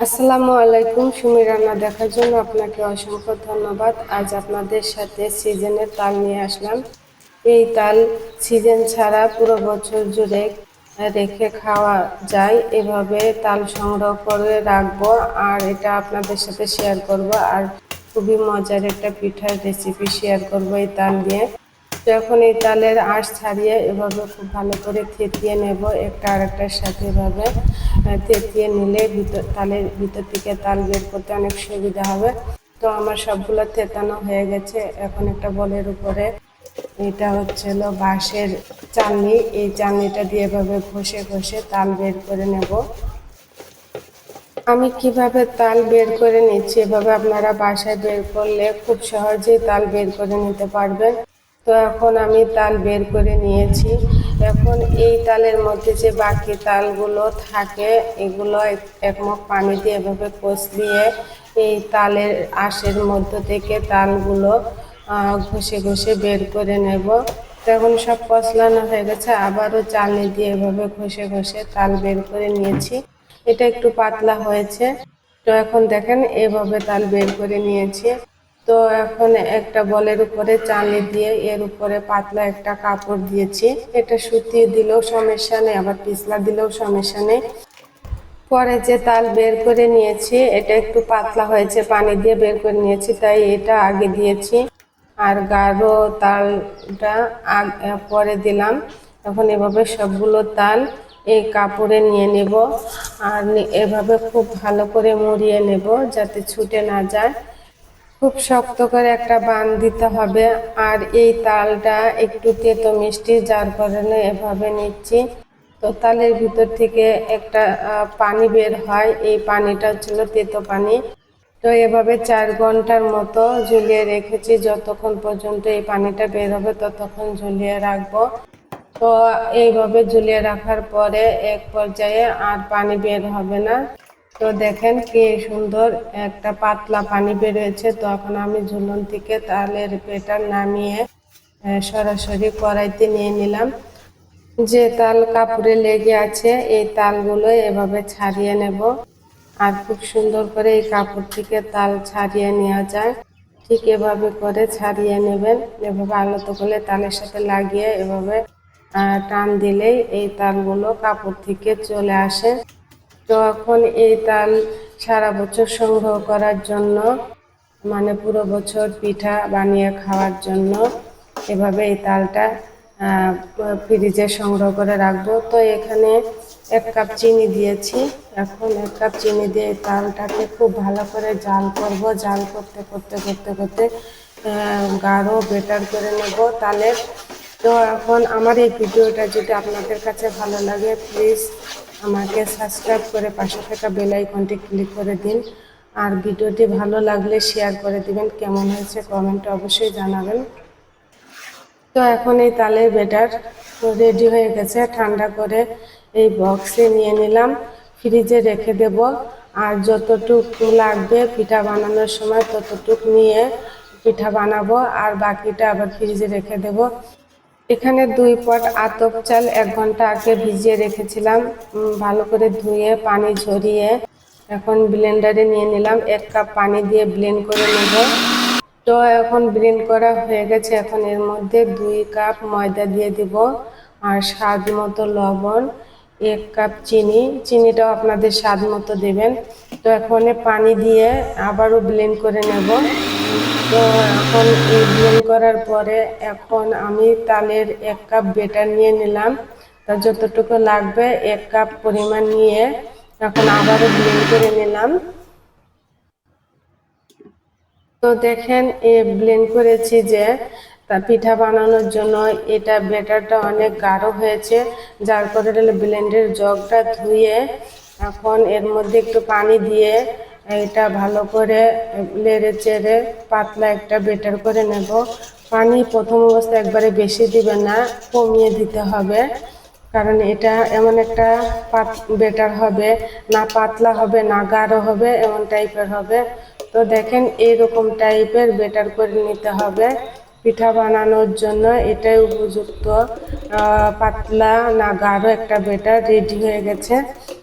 আসসালামু আলাইকুম, সুমি রান্না দেখার জন্য আপনাকে অসংখ্য ধন্যবাদ। আজ আপনাদের সাথে সিজনের তাল নিয়ে আসলাম। এই তাল সিজন ছাড়া পুরো বছর জুড়ে রেখে খাওয়া যায়। এভাবে তাল সংগ্রহ করে রাখব আর এটা আপনাদের সাথে শেয়ার করব। আর খুবই মজার একটা পিঠার রেসিপি শেয়ার করব এই তাল দিয়ে। যখন এই তালের আঁশ ছাড়িয়ে এভাবে খুব ভালো করে থেতিয়ে নেব, একটা আরেকটার সাথে এভাবে থেতিয়ে নিলে ভিতর, তালের ভিতর থেকে তাল বের করতে অনেক সুবিধা হবে। তো আমার সবগুলো থেতানো হয়ে গেছে। এখন একটা বলের উপরে, এটা হচ্ছিল বাঁশের চালনি। এই চালনিটা দিয়ে এভাবে ঘষে ঘষে তাল বের করে নেব। আমি কীভাবে তাল বের করে নিচ্ছি, এভাবে আপনারা বাসায় বের করলে খুব সহজেই তাল বের করে নিতে পারবেন। তো এখন আমি তাল বের করে নিয়েছি। এখন এই তালের মধ্যে যে বাকি তালগুলো থাকে, এগুলো একমক পানি দিয়ে এভাবে দিয়ে এই তালের আশের মধ্য থেকে তালগুলো ঘষে ঘষে বের করে নেব। তখন সব কষলানো হয়ে গেছে, আবারও চালনি দিয়ে এভাবে ঘষে ঘষে তাল বের করে নিয়েছি। এটা একটু পাতলা হয়েছে। তো এখন দেখেন, এভাবে তাল বের করে নিয়েছি। তো এখন একটা বলের উপরে চালি দিয়ে এর উপরে পাতলা একটা কাপড় দিয়েছি। এটা সুতিয়ে দিলেও সমস্যা নেই, আবার পিছলা দিলেও সমস্যা নেই। পরে যে তাল বের করে নিয়েছি, এটা একটু পাতলা হয়েছে, পানি দিয়ে বের করে নিয়েছি, তাই এটা আগে দিয়েছি। আর গাঢ় তালটা পরে দিলাম। এখন এভাবে সবগুলো তাল এই কাপড়ে নিয়ে নেব। আর এভাবে খুব ভালো করে মুড়িয়ে নেব, যাতে ছুটে না যায়। খুব শক্ত করে একটা বান দিতে হবে। আর এই তালটা একটু তেতো মিষ্টি, যার কারণে এভাবে নিচ্ছি। তো তালের ভিতর থেকে একটা পানি বের হয়। এই পানিটা ছিল তেতো পানি। তো এভাবে চার ঘণ্টার মতো ঝুলিয়ে রেখেছি। যতক্ষণ পর্যন্ত এই পানিটা বের হবে, ততক্ষণ ঝুলিয়ে রাখব। তো এইভাবে ঝুলিয়ে রাখার পরে এক পর্যায়ে আর পানি বের হবে না। তো দেখেন কি সুন্দর একটা পাতলা পানি বেরোয়েছে। তো এখন আমি ঝুলন থেকে তালের পেটার নামিয়ে সরাসরি কড়াইতে নিয়ে নিলাম। যে তাল কাপড়ে লেগে আছে, এই তালগুলো এভাবে ছাড়িয়ে নেব। আর খুব সুন্দর করে এই কাপড় থেকে তাল ছাড়িয়ে নেওয়া যায়। ঠিক এভাবে করে ছাড়িয়ে নেবেন। এভাবে আলোতো করে তালের সাথে লাগিয়ে এভাবে টান দিলেই এই তালগুলো কাপড় থেকে চলে আসে। তো এখন এই তাল সারা বছর সংগ্রহ করার জন্য মানে পুরো বছর পিঠা বানিয়ে খাওয়ার জন্য এভাবে এই তালটা ফ্রিজে সংগ্রহ করে রাখব। তো এখানে এক কাপ চিনি দিয়েছি। এখন এক কাপ চিনি দিয়ে তালটাকে খুব ভালো করে জাল করব। জাল করতে করতে করতে করতে গাঢ় বেটার করে নেব তালের। তো এখন আমার এই ভিডিওটা যদি আপনাদের কাছে ভালো লাগে প্লিজ আমাকে সাবস্ক্রাইব করে পাশে থাকা বেল আইকনটি ক্লিক করে দিন। আর ভিডিওটি ভালো লাগলে শেয়ার করে দিবেন। কেমন হয়েছে কমেন্টে অবশ্যই জানাবেন। তো এখন এই তালের বেটার রেডি হয়ে গেছে। ঠান্ডা করে এই বক্সে নিয়ে নিলাম। ফ্রিজে রেখে দেব। আর যতটুকু লাগবে পিঠা বানানোর সময় ততটুক নিয়ে পিঠা বানাবো। আর বাকিটা আবার ফ্রিজে রেখে দেব। এখানে দুই পট আতপ চাল এক ঘণ্টা আগে ভিজিয়ে রেখেছিলাম। ভালো করে ধুয়ে, পানি ঝরিয়ে এখন ব্লেন্ডারে নিয়ে নিলাম। এক কাপ পানি দিয়ে ব্লেন্ড করে নেব। তো এখন ব্লেন্ড করা হয়ে গেছে। এখন এর মধ্যে দুই কাপ ময়দা দিয়ে দিব আর স্বাদ মতো লবণ, এক কাপ চিনি। চিনিটাও আপনাদের স্বাদ মতো দেবেন। তো এখন পানি দিয়ে আবারও ব্লেন্ড করে নেব। তো এখন এই করার পরে এখন আমি তালের এক কাপ বেটার নিয়ে নিলাম। তা যতটুকু লাগবে এক কাপ পরিমাণ নিয়ে এখন আবারও ব্লেন্ড করে নিলাম। তো দেখেন, এ ব্লেন্ড করেছি যে, তা পিঠা বানানোর জন্য এটা বেটারটা অনেক গাঢ় হয়েছে, যার কারণে ব্লেন্ডের জগটা ধুয়ে এখন এর মধ্যে একটু পানি দিয়ে এটা ভালো করে লেড়ে চেড়ে পাতলা একটা বেটার করে নেব। পানি প্রথম অবস্থায় একবারে বেশি দিবে না, কমিয়ে দিতে হবে। কারণ এটা এমন একটা পাত বেটার হবে, না পাতলা হবে, না গাঢ় হবে, এমন টাইপের হবে। তো দেখেন এইরকম টাইপের বেটার করে নিতে হবে। পিঠা বানানোর জন্য এটাই উপযুক্ত। পাতলা না গাঢ় একটা বেটার রেডি হয়ে গেছে।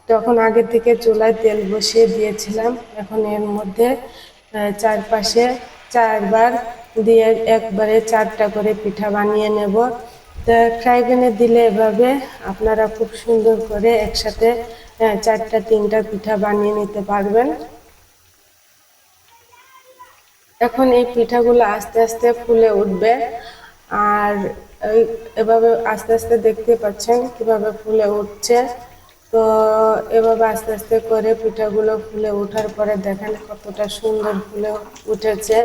তখন আগে থেকে চুলায় তেল বসিয়ে দিয়েছিলাম। এখন এর মধ্যে চারপাশে চারবার দিয়ে একবারে চারটা করে পিঠা বানিয়ে নেব। তা ফ্রাই প্যানে দিলে এভাবে আপনারা খুব সুন্দর করে একসাথে চারটা, তিনটা পিঠা বানিয়ে নিতে পারবেন। এখন এই পিঠাগুলো আস্তে আস্তে ফুলে উঠবে। আর এই এভাবে আস্তে আস্তে দেখতে পাচ্ছেন কীভাবে ফুলে উঠছে। তো এভাবে আস্তে আস্তে করে পিঠাগুলো ফুলে ওঠার পরে দেখেন কতটা সুন্দর ফুলে উঠেছে।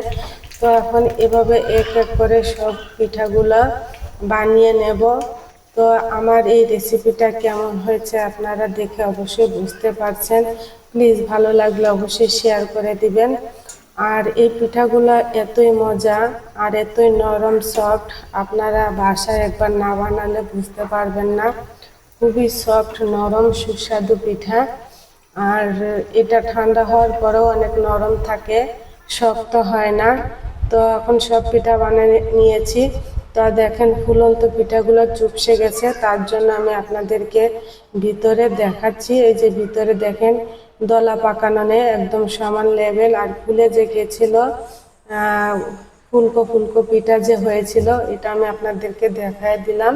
তো এখন এভাবে এক এক করে সব পিঠাগুলো বানিয়ে নেব। তো আমার এই রেসিপিটা কেমন হয়েছে আপনারা দেখে অবশ্যই বুঝতে পারছেন। প্লিজ ভালো লাগলে অবশ্যই শেয়ার করে দিবেন। আর এই পিঠাগুলো এতই মজা আর এতই নরম সফট আপনারা বাসায় একবার না বানালে বুঝতে পারবেন না। খুবই সফট নরম, সুস্বাদু পিঠা। আর এটা ঠান্ডা হওয়ার পরেও অনেক নরম থাকে, শক্ত হয় না। তো এখন সব পিঠা বানিয়ে নিয়েছি। তা দেখেন ফুলন্ত পিঠাগুলো চুপসে গেছে, তার জন্য আমি আপনাদেরকে ভিতরে দেখাচ্ছি। এই যে ভিতরে দেখেন দলা পাকানো নেই একদম সমান লেভেল আর ফুলে যে গেছিল ফুলকো ফুলকো পিঠা যে হয়েছিল, এটা আমি আপনাদেরকে দেখায় দিলাম।